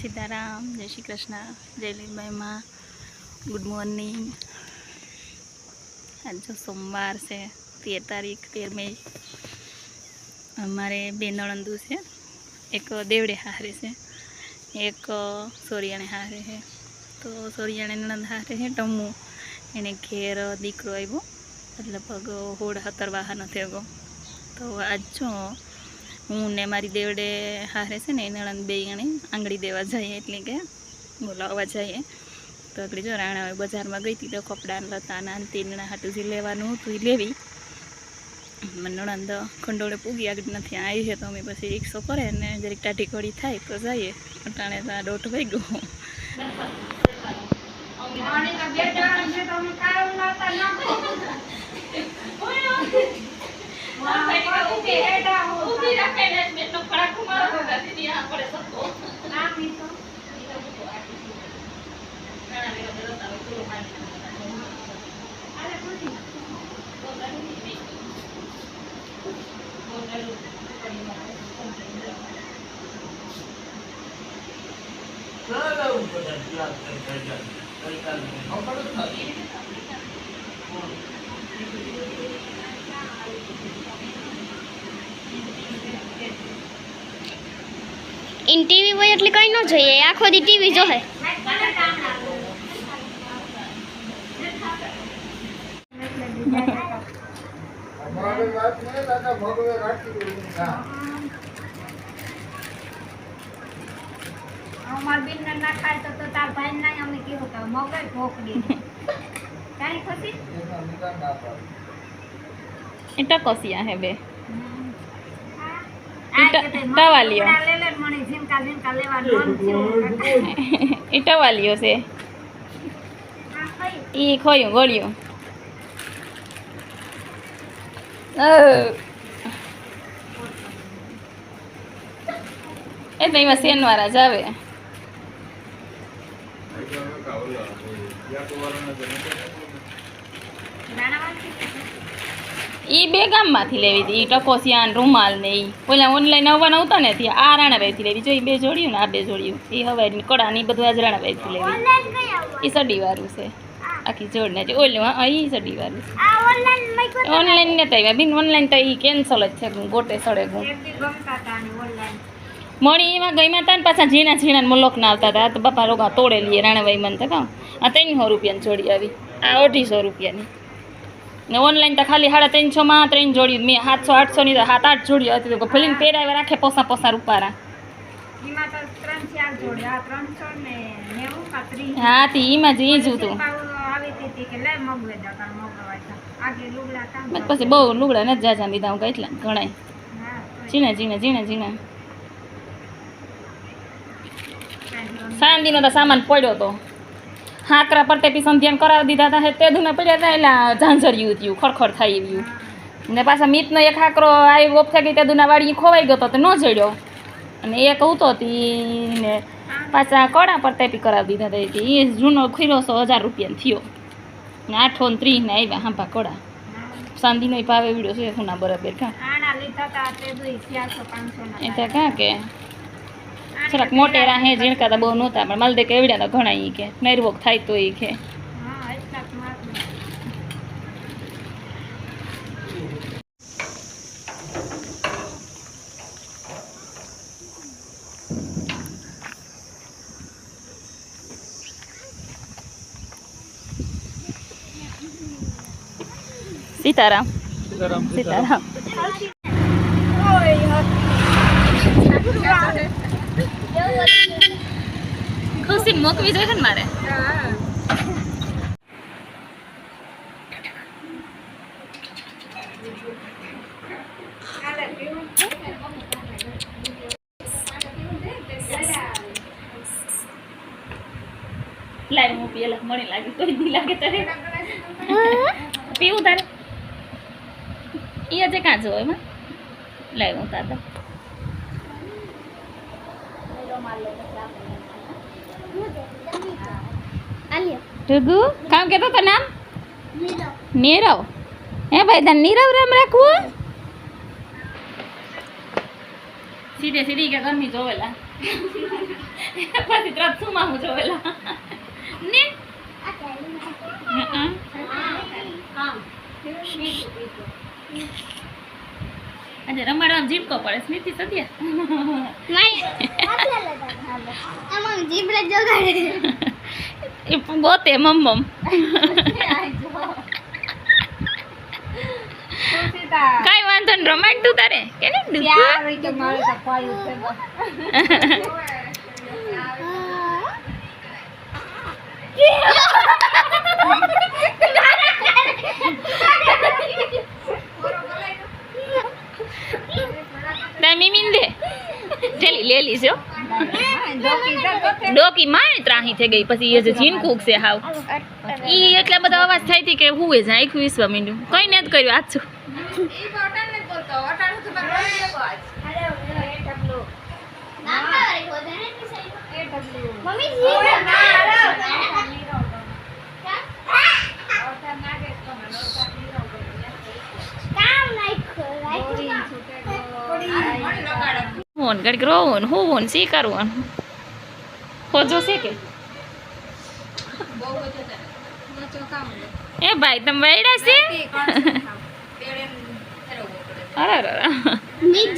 સીતારામ, જય શ્રી કૃષ્ણ, જય લીલબાઈમાં good morning. આજ સોમવાર છે, તેર તારીખ, તેર મે. અમારે બે નણંદુ છે, એક દેવડે હારે છે, એક સોરિયાણે હારે છે. તો સોરિયાણે નણંદ હારે છે ટમુ એને ઘેર દીકરો આવ્યો એટલે પગ હોડ હતરવા નથી ગયો. તો આજ જો હું ને મારી દેવડે હારે છે ને નણંદ બે ગણે આંગળી દેવા જઈએ એટલે કે બોલાવવા જઈએ. તો આપણે જો રાણા હવે બજારમાં ગઈ હતી તો કપડાં લતાના ને તેલના હાટું જે લેવાનું હતું એ લેવી. નણંદ ખંડોળે પૂગી આગળ નથી આવી છે તો અમે પછી રિક્ષો કરે ને જરીક ટાટી કોડી થાય તો જઈએ. અટાણે તો આ દોઢ વાઈ ગયો ઇન ટીવી હોય એટલે કઈ ન જોઈએ આખો દી ટીવી જોહે અમારી વાત નહીં દાદા ભગવે રાખી દીધું ના અમાર બેન ને ના ખાય તો તો તાર ભાઈ ના અમે કીધું કે મગજ ભોકડી કાઈ હે બે ઈટા- છે. તે તવા લ્યો. મગજ લે લે મને ઝીમકા ઝીમકા લેવા મન થયું એ ટવાલીઓ છે આ કઈ એ ખોયું ગળ્યું એ તો એમાં શેનવાળા જ આવે. એ બે ગામમાંથી લેવી હતી. એ ટકોસિયા ને રૂમાલ ને એ પેલા ઓનલાઈન આવવાના આવતા ને ત્યાં આ રાણાભાઈથી લેવી. જો બે જોડ્યું ને આ બે જોડ્યું એ હવે કડા ને બધું આજ રાણાભાઈથી લેવી. એ સડી વાળું છે. આખી જોડ ને ઓલું હા એ સડી વાળું. ઓનલાઈન ને તૈયાર બિન ઓનલાઈન તો એ કેન્સલ જ છે ગોટે સડે ગું મળી એમાં ગઈમાં હતા ને પાછા ઝીણા ઝીણા મલોક ના આવતા હતા. તો બાપા લોકો તોડેલી રાણાભાઈ મન તો આ ત્રણસો રૂપિયાની જોડી આવી. આ અઢીસો રૂપિયાની. ને ઓનલાઈન તો ખાલી સાડા ત્રણસોમાં ત્રણ જોડી મેં સાતસો આઠસોની તો સાત આઠ જોડી હતી. તો ફિલ્મ પહેરાવે રાખે પોસા પોસા રૂપારા. હા તી એમાં જ એ જ હતું. હતી પછી બહુ લુગડા નથી જાજા લીધા હું કેટલા ઘણા તો ઝીણા ઝીણા ઝીણા ઝીણા. સાંદીનો તો સામાન પડ્યો તો. હાકરા પરતે પીસન ધ્યાન કરાવી દીધા હતા હે તે ધૂના પડ્યા હતા એટલે ઝાંઝર્યું થયું ખડખડ થઈ ગયું. ને પાછા મીતનો એક હાકરો આવી ઓફ થઈ ગઈ તે ધૂના વાળી ખોવાઈ ગયો તો તે ન જડ્યો. અને એક ઉતો હતી ને પાછા કડા પર ટેપી કરાવી દીધા હતા એ જૂનો ખીરોસો હજાર રૂપિયાનો થયો. ને આઠો ને ત્રીસ ને આવ્યા હાંભા કડા સાંદીનો ભાવે વીડિયો છે સુના બરાબર કાં. એ તો કાં કે. થોડાક મોટેરા હે ઝીણકા તો બહુ નહોતા પણ મલદે કે એવડ્યા તો ઘણા એ કે. નૈરવોક થાય તો એ કે હા એટલા જ માત્ર સીતારામ. સીતારામ ખુશી મોકવી જોઈએ ને મારે? લાઈ હું પેલા મને લાગે કોઈ દી લાગે તારે પીવું તારે? ઈ આજે કાં જો એમાં? લાઈ હું આલ્યો કામ કેતો તો નામ? નીરવ. હે ભાઈ તને નીરવ રામ રાખવું? સીધે સીધી કે ગરમી જોવેલા. પછી તરત સુમાં હું જોવેલા. ને? હં. આજે રમાડવામાં જીબકો પડે સ્મિતિ સદ્યા આમાં જીભડે જગાડે. એ ગોતે મમ્મ કઈ કાંઈ વાંધો ને રમાડ તું તારે. કે ને ત્યાં આવી તો મારે તો પાયું છે તારી મીમીને દે ઠેલી લીજો હો. હા. ડોકી મારે ત્રાહી થઈ ગઈ, પછી એ જે ઝીનકુક છે હાવ ઈ એટલા બધા અવાજ થાય હતી કે હુએ જાય આખું વિશ્વ મીંડું કઈ નથી કર્યું, આજ છું મમ્મી ઓય, ના, જીભડે ના, કામ નાખ્યો રાખ્યો હોન ઘડીક રોવું હું હોન શી કરવું ખોજો છે કે? એ ભાઈ, તમે વૈડા છે? અરે અરે. નીચ